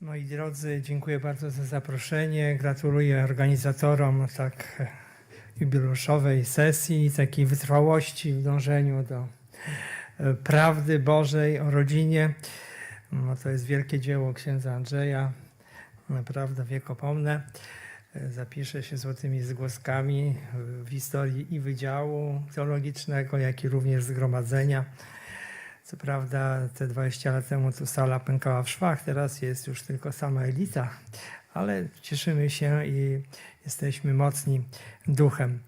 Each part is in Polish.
Moi drodzy, dziękuję bardzo za zaproszenie. Gratuluję organizatorom tak e, jubileuszowej sesji takiej wytrwałości w dążeniu do e, prawdy Bożej o rodzinie. No, to jest wielkie dzieło księdza Andrzeja, naprawdę wiekopomne. E, Zapisze się złotymi zgłoskami w historii i Wydziału Teologicznego, jak i również Zgromadzenia. Co prawda te 20 lat temu tu sala pękała w szwach, teraz jest już tylko sama elita, ale cieszymy się i jesteśmy mocni duchem.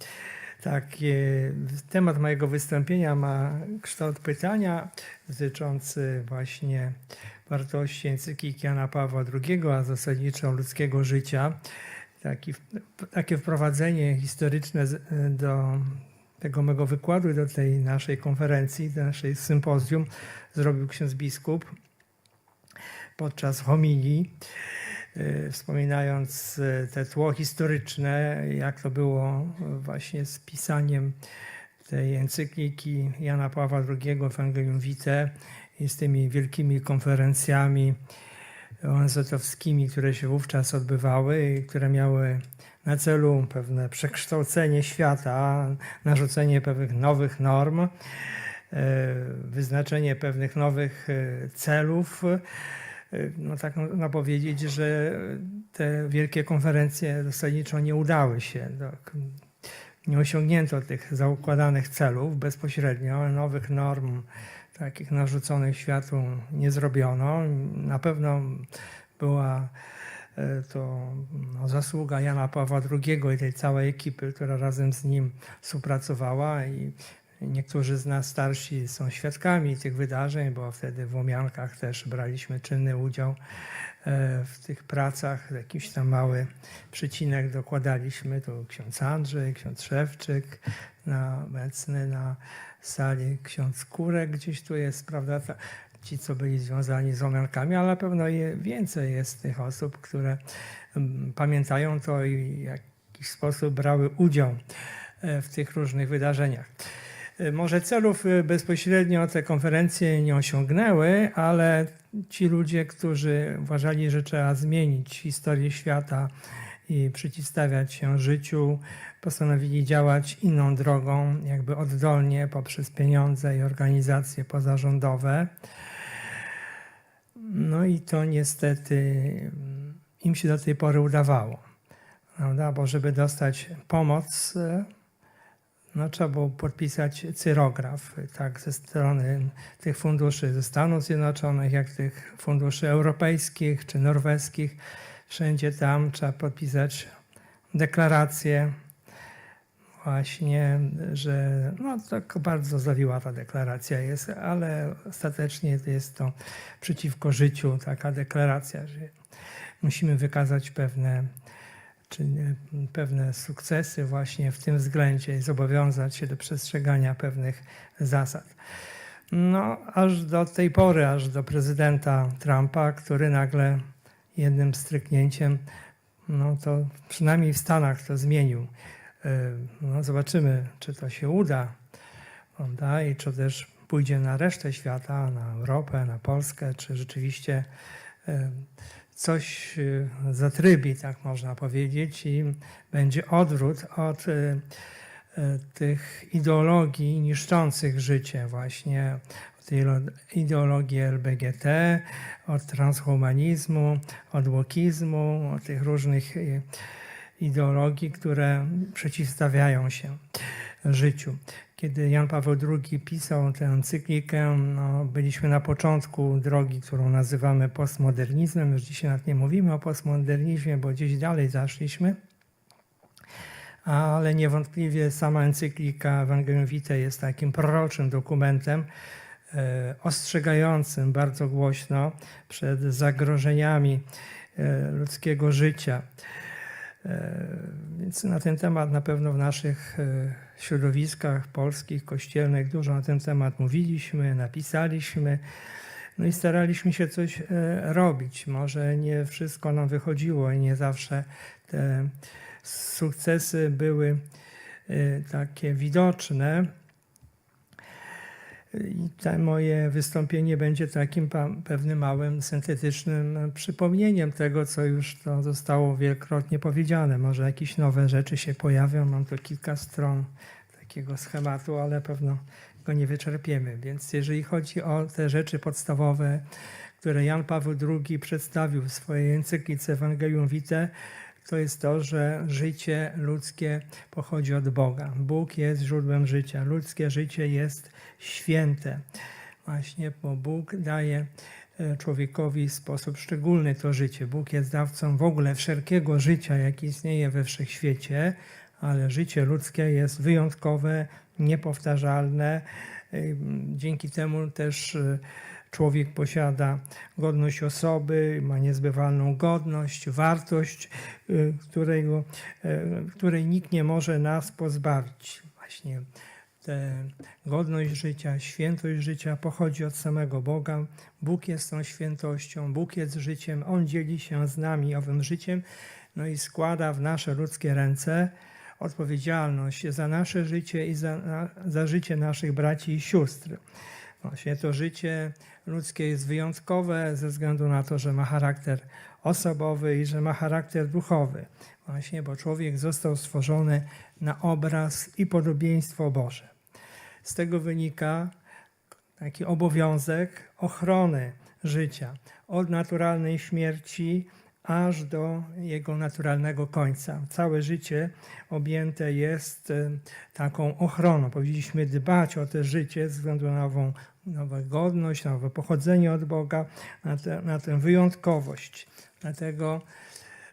Tak, e, temat mojego wystąpienia ma kształt pytania dotyczący właśnie wartości encykliki Jana Pawła II, a zasadniczo ludzkiego życia. Taki, takie wprowadzenie historyczne z- do tego mego wykładu, do tej naszej konferencji, do naszej sympozjum zrobił ksiądz biskup podczas homilii, e, wspominając e, te tło historyczne, jak to było właśnie z pisaniem tej encykliki Jana Pawła II Evangelium Vitae i z tymi wielkimi konferencjami ONZ-owskimi, które się wówczas odbywały i które miały na celu pewne przekształcenie świata, narzucenie pewnych nowych norm, e, wyznaczenie pewnych nowych e, celów. E, No tak można powiedzieć, że te wielkie konferencje zasadniczo nie udały się. Tak. Nie osiągnięto tych zaukładanych celów bezpośrednio, nowych norm takich narzuconych światu nie zrobiono. Na pewno była to no, zasługa Jana Pawła II i tej całej ekipy, która razem z nim współpracowała i niektórzy z nas starsi są świadkami tych wydarzeń, bo wtedy w Łomiankach też braliśmy czynny udział e, w tych pracach. Jakiś tam mały przycinek dokładaliśmy, to ksiądz Andrzej, ksiądz Szewczyk, na, obecny na sali ksiądz Kurek gdzieś tu jest, prawda, ci, co byli związani z Łomiankami, ale na pewno więcej jest tych osób, które mm, pamiętają to i w jakiś sposób brały udział e, w tych różnych wydarzeniach. E, Może celów e, bezpośrednio te konferencje nie osiągnęły, ale ci ludzie, którzy uważali, że trzeba zmienić historię świata i przeciwstawiać się życiu, postanowili działać inną drogą, jakby oddolnie poprzez pieniądze i organizacje pozarządowe. No i to niestety mm, im się do tej pory udawało. Prawda? Bo żeby dostać pomoc, e, no, trzeba było podpisać cyrograf, tak, ze strony tych funduszy ze Stanów Zjednoczonych, jak tych funduszy europejskich czy norweskich. Wszędzie tam trzeba podpisać deklarację, właśnie, że no, tak bardzo zawiła ta deklaracja jest, ale ostatecznie jest to przeciwko życiu taka deklaracja, że musimy wykazać pewne czy pewne sukcesy właśnie w tym względzie i zobowiązać się do przestrzegania pewnych zasad. No, aż do tej pory, aż do prezydenta Trumpa, który nagle jednym stryknięciem, no to przynajmniej w Stanach to zmienił. Yy, No, zobaczymy, czy to się uda, prawda? I czy też pójdzie na resztę świata, na Europę, na Polskę, czy rzeczywiście yy, coś y, zatrybi, tak można powiedzieć, i będzie odwrót od tych ideologii niszczących życie, właśnie od ideologii LBGT, od transhumanizmu, od łokizmu, od tych różnych ideologii, które przeciwstawiają się życiu. Kiedy Jan Paweł II pisał tę encyklikę, no, byliśmy na początku drogi, którą nazywamy postmodernizmem. Już dzisiaj nawet nie mówimy o postmodernizmie, bo gdzieś dalej zaszliśmy. Ale niewątpliwie sama encyklika Evangelium Vitae jest takim proroczym dokumentem, e, ostrzegającym bardzo głośno przed zagrożeniami e, ludzkiego życia. E, Więc na ten temat na pewno w naszych e, środowiskach polskich, kościelnych dużo na ten temat mówiliśmy, napisaliśmy. No i staraliśmy się coś e, robić. Może nie wszystko nam wychodziło i nie zawsze te sukcesy były takie widoczne. I te moje wystąpienie będzie takim pewnym małym syntetycznym przypomnieniem tego, co już to zostało wielokrotnie powiedziane. Może jakieś nowe rzeczy się pojawią. Mam tu kilka stron takiego schematu, ale pewno go nie wyczerpiemy. Więc jeżeli chodzi o te rzeczy podstawowe, które Jan Paweł II przedstawił w swojej encyklice Evangelium Vitae, to jest to, że życie ludzkie pochodzi od Boga. Bóg jest źródłem życia. Ludzkie życie jest święte. Właśnie, bo Bóg daje e, człowiekowi sposób szczególny to życie. Bóg jest dawcą w ogóle wszelkiego życia, jakie istnieje we wszechświecie, ale życie ludzkie jest wyjątkowe, niepowtarzalne. Dzięki temu też y, człowiek posiada godność osoby, ma niezbywalną godność, wartość, y, którego, y, której nikt nie może nas pozbawić. Właśnie godność życia, świętość życia pochodzi od samego Boga. Bóg jest tą świętością, Bóg jest życiem, On dzieli się z nami owym życiem, no i składa w nasze ludzkie ręce odpowiedzialność za nasze życie i za, za życie naszych braci i sióstr. Właśnie to życie ludzkie jest wyjątkowe ze względu na to, że ma charakter osobowy i że ma charakter duchowy. Właśnie, bo człowiek został stworzony na obraz i podobieństwo Boże. Z tego wynika taki obowiązek ochrony życia od naturalnej śmierci aż do jego naturalnego końca. Całe życie objęte jest e, taką ochroną. Powinniśmy dbać o to życie ze względu na nową, nową godność, nowe pochodzenie od Boga, na, te, na tę wyjątkowość. Dlatego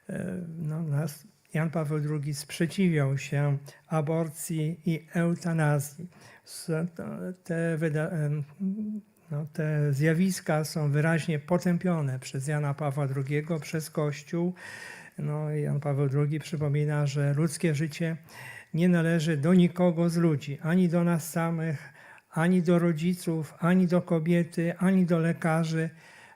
e, no, nas, Jan Paweł II sprzeciwiał się aborcji i eutanazji. Te, wyda- em, no, te zjawiska są wyraźnie potępione przez Jana Pawła II, przez Kościół. No, Jan Paweł II przypomina, że ludzkie życie nie należy do nikogo z ludzi, ani do nas samych, ani do rodziców, ani do kobiety, ani do lekarzy,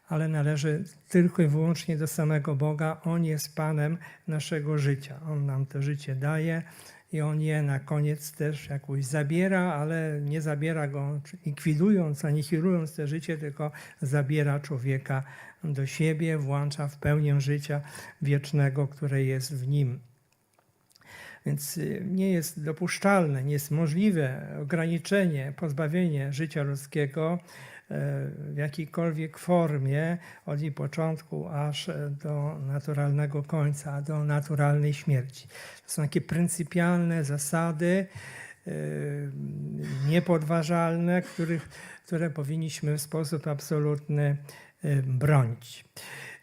ale należy tylko i wyłącznie do samego Boga. On jest Panem naszego życia. On nam to życie daje i On je na koniec też jakoś zabiera, ale nie zabiera go likwidując, anihilując to życie, tylko zabiera człowieka do siebie, włącza w pełnię życia wiecznego, które jest w nim. Więc y, nie jest dopuszczalne, nie jest możliwe ograniczenie, pozbawienie życia ludzkiego w jakiejkolwiek formie od jej początku aż e, do naturalnego końca, do naturalnej śmierci. To są takie pryncypialne zasady, e, niepodważalne, których, które powinniśmy w sposób absolutny e, bronić.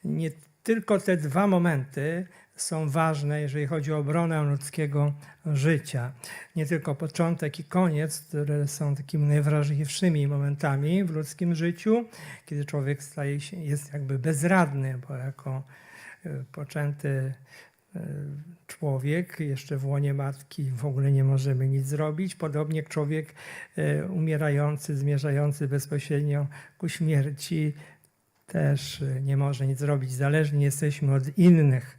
Nie tylko te dwa momenty są ważne, jeżeli chodzi o obronę ludzkiego życia. Nie tylko początek i koniec, które są takimi najwrażliwszymi momentami w ludzkim życiu, kiedy człowiek staje się, jest jakby bezradny, bo jako e, poczęty e, człowiek, jeszcze w łonie matki w ogóle nie możemy nic zrobić. Podobnie człowiek e, umierający, zmierzający bezpośrednio ku śmierci, też nie może nic zrobić. Zależni jesteśmy od innych.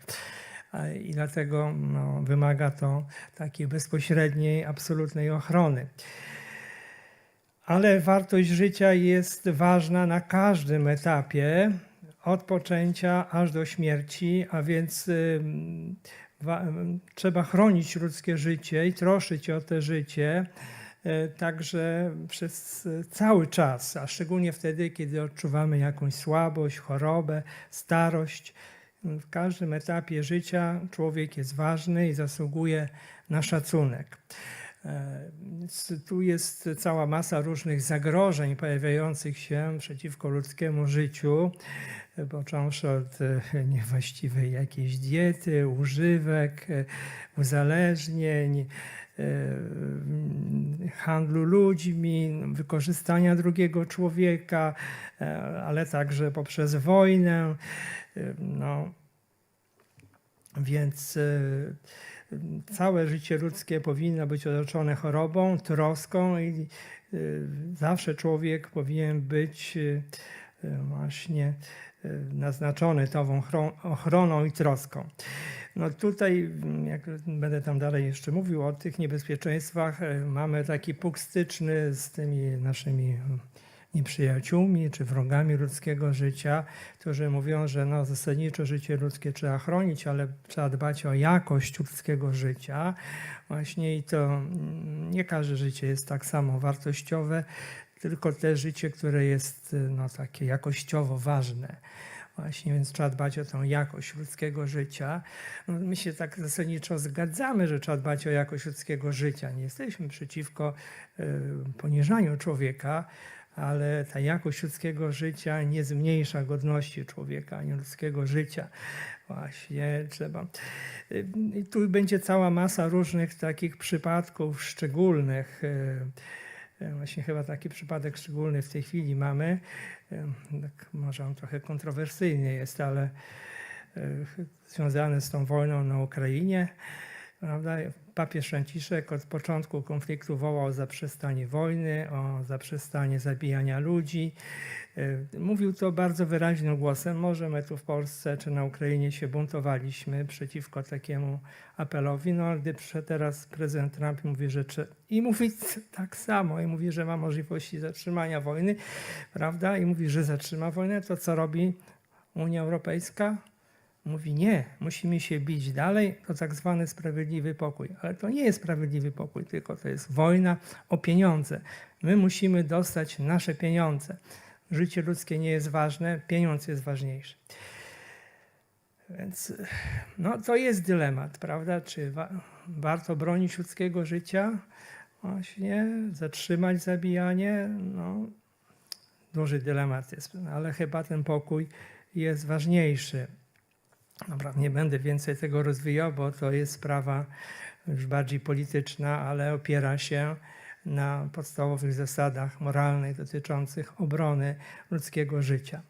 I dlatego no, wymaga to takiej bezpośredniej, absolutnej ochrony. Ale wartość życia jest ważna na każdym etapie, od poczęcia aż do śmierci, a więc trzeba chronić ludzkie życie i troszyć o to życie. e, Także przez e, cały czas, a szczególnie wtedy, kiedy odczuwamy jakąś słabość, chorobę, starość. W każdym etapie życia człowiek jest ważny i zasługuje na szacunek. E, Tu jest cała masa różnych zagrożeń pojawiających się przeciwko ludzkiemu życiu, począwszy od e, niewłaściwej jakiejś diety, używek, e, uzależnień, handlu ludźmi, wykorzystania drugiego człowieka, e, ale także poprzez wojnę. E, No, więc e, całe życie ludzkie powinno być otoczone chorobą, troską i zawsze człowiek powinien być właśnie y, naznaczony tą ochro- ochroną i troską. No tutaj, mm, jak będę tam dalej jeszcze mówił o tych niebezpieczeństwach, y, mamy taki punkt styczny z tymi naszymi mm, nieprzyjaciółmi czy wrogami ludzkiego życia, którzy mówią, że no, zasadniczo życie ludzkie trzeba chronić, ale trzeba dbać o jakość ludzkiego życia. Właśnie i to mm, nie każde życie jest tak samo wartościowe, tylko te życie, które jest y, no, takie jakościowo ważne. Właśnie, więc trzeba dbać o tą jakość ludzkiego życia. No, my się tak zasadniczo zgadzamy, że trzeba dbać o jakość ludzkiego życia. Nie jesteśmy przeciwko y, poniżaniu człowieka, ale ta jakość ludzkiego życia nie zmniejsza godności człowieka ani ludzkiego życia. Właśnie trzeba. Y, I tu będzie cała masa różnych takich przypadków szczególnych. y, Właśnie chyba taki przypadek szczególny w tej chwili mamy. Tak może trochę kontrowersyjny jest, ale y, związany z tą wojną na Ukrainie. Prawda? Papież Franciszek od początku konfliktu wołał o zaprzestanie wojny, o zaprzestanie zabijania ludzi. Y, Mówił to bardzo wyraźnym głosem. Może my tu w Polsce czy na Ukrainie się buntowaliśmy przeciwko takiemu apelowi, no ale gdy teraz prezydent Trump mówi, trze- i mówi tak samo, i mówi, że ma możliwości zatrzymania wojny, prawda? I mówi, że zatrzyma wojnę, to co robi Unia Europejska? Mówi nie, musimy się bić dalej, to tak zwany sprawiedliwy pokój. Ale to nie jest sprawiedliwy pokój, tylko to jest wojna o pieniądze. My musimy dostać nasze pieniądze. Życie ludzkie nie jest ważne, pieniądz jest ważniejszy. Więc no, to jest dylemat, prawda? Czy wa- warto bronić ludzkiego życia? Właśnie, zatrzymać zabijanie? No, duży dylemat jest, ale chyba ten pokój jest ważniejszy. Dobra, nie będę więcej tego rozwijał, bo to jest sprawa już bardziej polityczna, ale opiera się na podstawowych zasadach moralnych dotyczących obrony ludzkiego życia.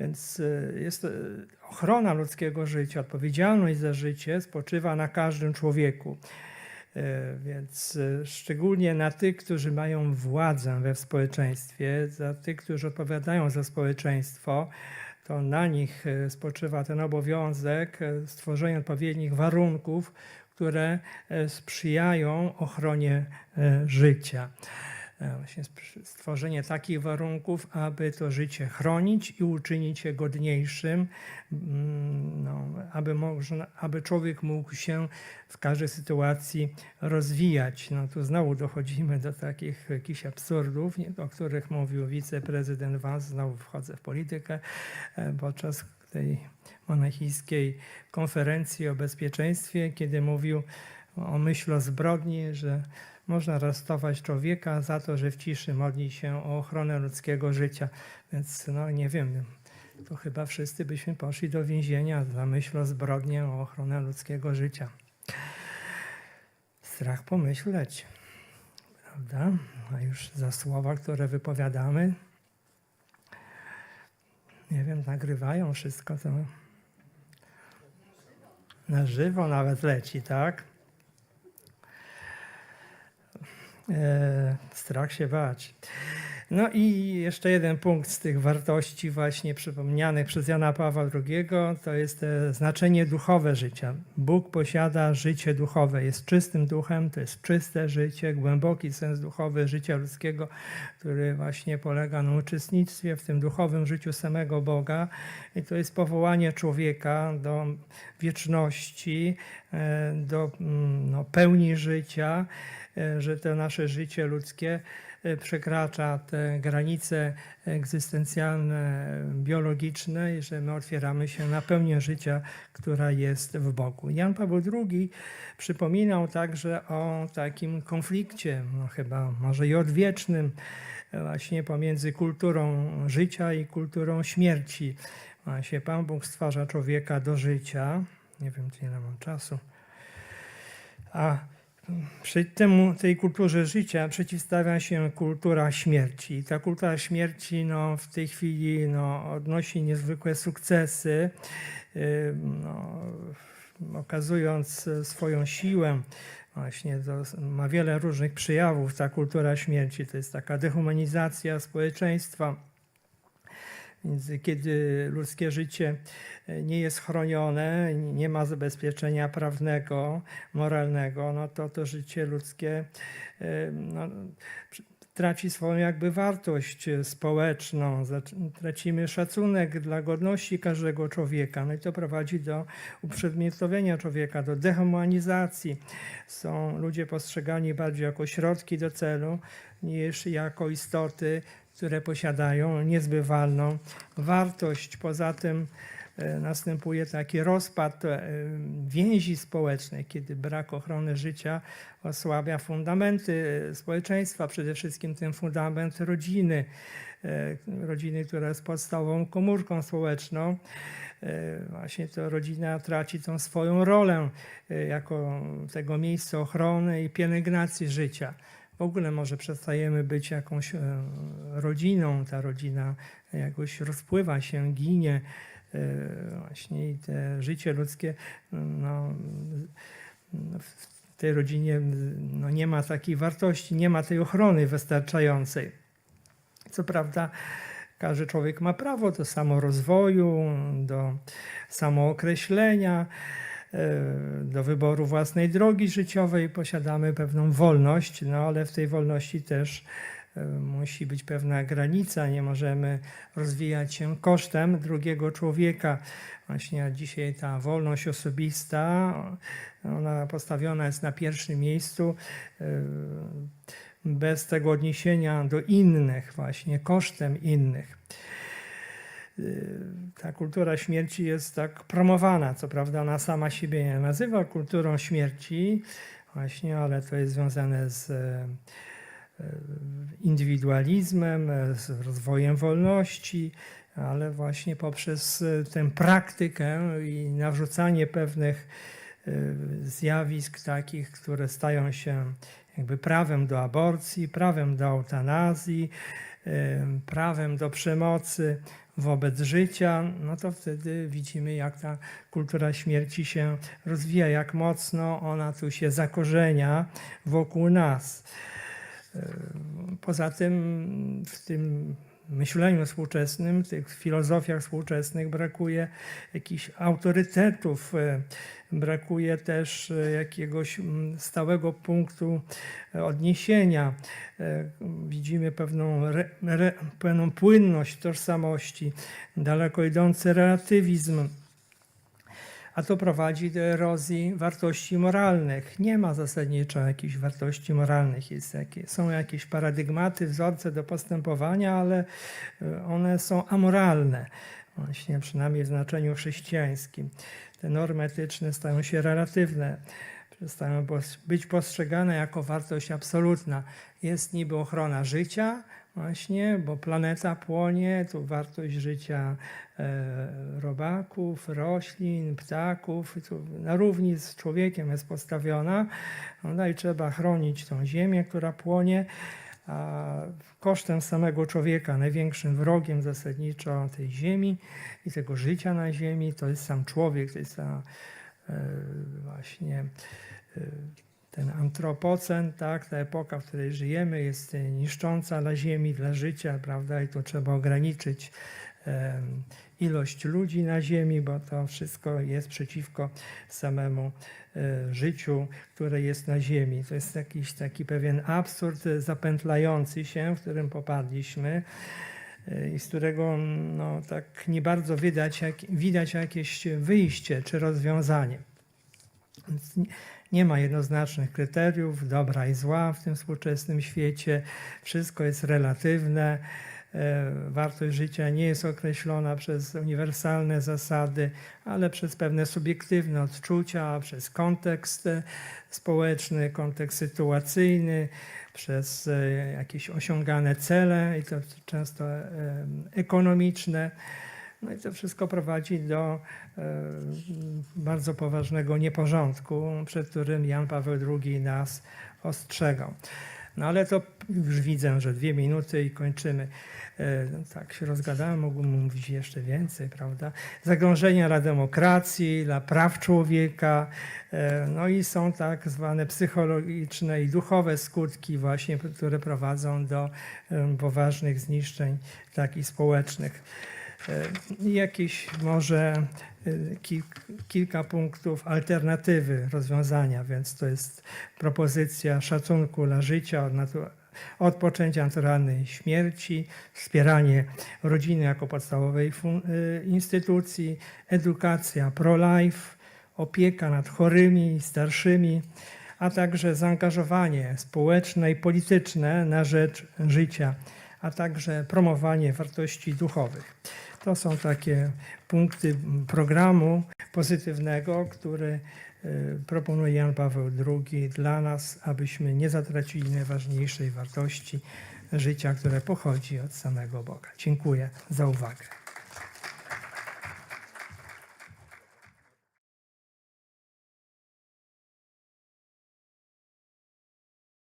Więc y, jest y, ochrona ludzkiego życia, odpowiedzialność za życie spoczywa na każdym człowieku. Y, Więc szczególnie na tych, którzy mają władzę we społeczeństwie, za tych, którzy odpowiadają za społeczeństwo, to na nich e, spoczywa ten obowiązek e, stworzenia odpowiednich warunków, które e, sprzyjają ochronie życia. E, Właśnie stworzenie takich warunków, aby to życie chronić i uczynić je godniejszym, mm, no, aby, można, aby człowiek mógł się w każdej sytuacji rozwijać. No tu znowu dochodzimy do takich jakichś absurdów, nie, o których mówił wiceprezydent Vance, znowu wchodzę w politykę, e, podczas tej monachijskiej konferencji o bezpieczeństwie, kiedy mówił o myśl o zbrodni, że można aresztować człowieka za to, że w ciszy modli się o ochronę ludzkiego życia. Więc no nie wiem, to chyba wszyscy byśmy poszli do więzienia za myśl o zbrodnię o ochronę ludzkiego życia. Strach pomyśleć, prawda? A już za słowa, które wypowiadamy, nie wiem, nagrywają wszystko to. Na żywo nawet leci, tak? Strach się bać. No i jeszcze jeden punkt z tych wartości właśnie przypomnianych przez Jana Pawła II, to jest e, znaczenie duchowe życia. Bóg posiada życie duchowe, jest czystym duchem, to jest czyste życie, głęboki sens duchowy życia ludzkiego, który właśnie polega na uczestnictwie w tym duchowym życiu samego Boga. I to jest powołanie człowieka do wieczności, e, do mm, no, pełni życia, e, że to nasze życie ludzkie przekracza te granice egzystencjalne, biologiczne i że my otwieramy się na pełnię życia, która jest w Bogu. Jan Paweł II przypominał także o takim konflikcie, no chyba może i odwiecznym, e, właśnie pomiędzy kulturą życia i kulturą śmierci. Właśnie Pan Bóg stwarza człowieka do życia. Nie wiem, czy ile mam czasu. A przy temu, tej kulturze życia przeciwstawia się kultura śmierci. I ta kultura śmierci no, w tej chwili no, odnosi niezwykłe sukcesy, no, okazując swoją siłę. Właśnie to ma wiele różnych przejawów ta kultura śmierci. To jest taka dehumanizacja społeczeństwa, kiedy ludzkie życie e, nie jest chronione, nie ma zabezpieczenia prawnego, moralnego, no to to życie ludzkie e, no, traci swoją jakby wartość e, społeczną, tracimy szacunek dla godności każdego człowieka. No i to prowadzi do uprzedmiotowienia człowieka, do dehumanizacji. Są ludzie postrzegani bardziej jako środki do celu niż jako istoty, które posiadają niezbywalną wartość. Poza tym e, następuje taki rozpad e, więzi społecznej, kiedy brak ochrony życia osłabia fundamenty e, społeczeństwa, przede wszystkim ten fundament rodziny, rodziny, która jest podstawową komórką społeczną. Właśnie to rodzina traci tą swoją rolę jako tego miejsca ochrony i pielęgnacji życia. W ogóle może przestajemy być jakąś e, rodziną, ta rodzina jakoś rozpływa się, ginie. E, Właśnie i te życie ludzkie no, w tej rodzinie no, nie ma takiej wartości, nie ma tej ochrony wystarczającej. Co prawda, każdy człowiek ma prawo do samorozwoju, do samookreślenia, do wyboru własnej drogi życiowej. Posiadamy pewną wolność, no ale w tej wolności też e, musi być pewna granica. Nie możemy rozwijać się kosztem drugiego człowieka. Właśnie dzisiaj ta wolność osobista, ona postawiona jest na pierwszym miejscu e, bez tego odniesienia do innych, właśnie kosztem innych. Y, Ta kultura śmierci jest tak promowana. Co prawda, ona sama siebie nie nazywa kulturą śmierci, właśnie, ale to jest związane z e, indywidualizmem, z rozwojem wolności, ale właśnie poprzez e, tę praktykę i narzucanie pewnych e, zjawisk takich, które stają się jakby prawem do aborcji, prawem do eutanazji, em, prawem do przemocy wobec życia, no to wtedy widzimy, jak ta kultura śmierci się rozwija, jak mocno ona tu się zakorzenia wokół nas. Poza tym w tym myśleniu współczesnym, w tych filozofiach współczesnych brakuje jakichś autorytetów, e, brakuje też e, jakiegoś stałego punktu e, odniesienia. Widzimy pewną, re, re, pewną płynność tożsamości, daleko idący relatywizm. A to prowadzi do erozji wartości moralnych. Nie ma zasadniczo jakichś wartości moralnych. Jest są jakieś paradygmaty, wzorce do postępowania, ale e, one są amoralne. Właśnie przynajmniej w znaczeniu chrześcijańskim. Te normy etyczne stają się relatywne. Przestają być postrzegane jako wartość absolutna. Jest niby ochrona życia, właśnie, bo planeta płonie, tu wartość życia e, robaków, roślin, ptaków, tu na równi z człowiekiem jest postawiona. No i trzeba chronić tą ziemię, która płonie, a kosztem samego człowieka, największym wrogiem zasadniczo tej ziemi i tego życia na ziemi, to jest sam człowiek, to jest ta e, właśnie e, ten antropocen, tak, ta epoka, w której żyjemy, jest e, niszcząca dla ziemi, dla życia, prawda, i tu trzeba ograniczyć ilość ludzi na ziemi, bo to wszystko jest przeciwko samemu e, życiu, które jest na ziemi. To jest jakiś taki pewien absurd zapętlający się, w którym popadliśmy e, i z którego no, tak nie bardzo widać, jak, widać jakieś wyjście czy rozwiązanie. Więc nie- ma jednoznacznych kryteriów dobra i zła w tym współczesnym świecie. Wszystko jest relatywne. E, Wartość życia nie jest określona przez uniwersalne zasady, ale przez pewne subiektywne odczucia, przez kontekst e, społeczny, kontekst sytuacyjny, przez e, jakieś osiągane cele i to często ekonomiczne. No i to wszystko prowadzi do e, bardzo poważnego nieporządku, przed którym Jan Paweł II nas ostrzegał. No ale to już widzę, że dwie minuty i kończymy. E, tak się rozgadałem, mógłbym mówić jeszcze więcej, prawda? Zagrożenia dla demokracji, dla praw człowieka, e, no i są tak zwane psychologiczne i duchowe skutki właśnie, które prowadzą do poważnych zniszczeń takich społecznych. E, Jakieś może e, kil, kilka punktów alternatywy rozwiązania, więc to jest propozycja szacunku dla życia od, natu- od poczęcia naturalnej śmierci, wspieranie rodziny jako podstawowej y, instytucji, edukacja pro-life, opieka nad chorymi i starszymi, a także zaangażowanie społeczne i polityczne na rzecz życia, a także promowanie wartości duchowych. To są takie punkty programu pozytywnego, który y, proponuje Jan Paweł II dla nas, abyśmy nie zatracili najważniejszej wartości życia, które pochodzi od samego Boga. Dziękuję za uwagę.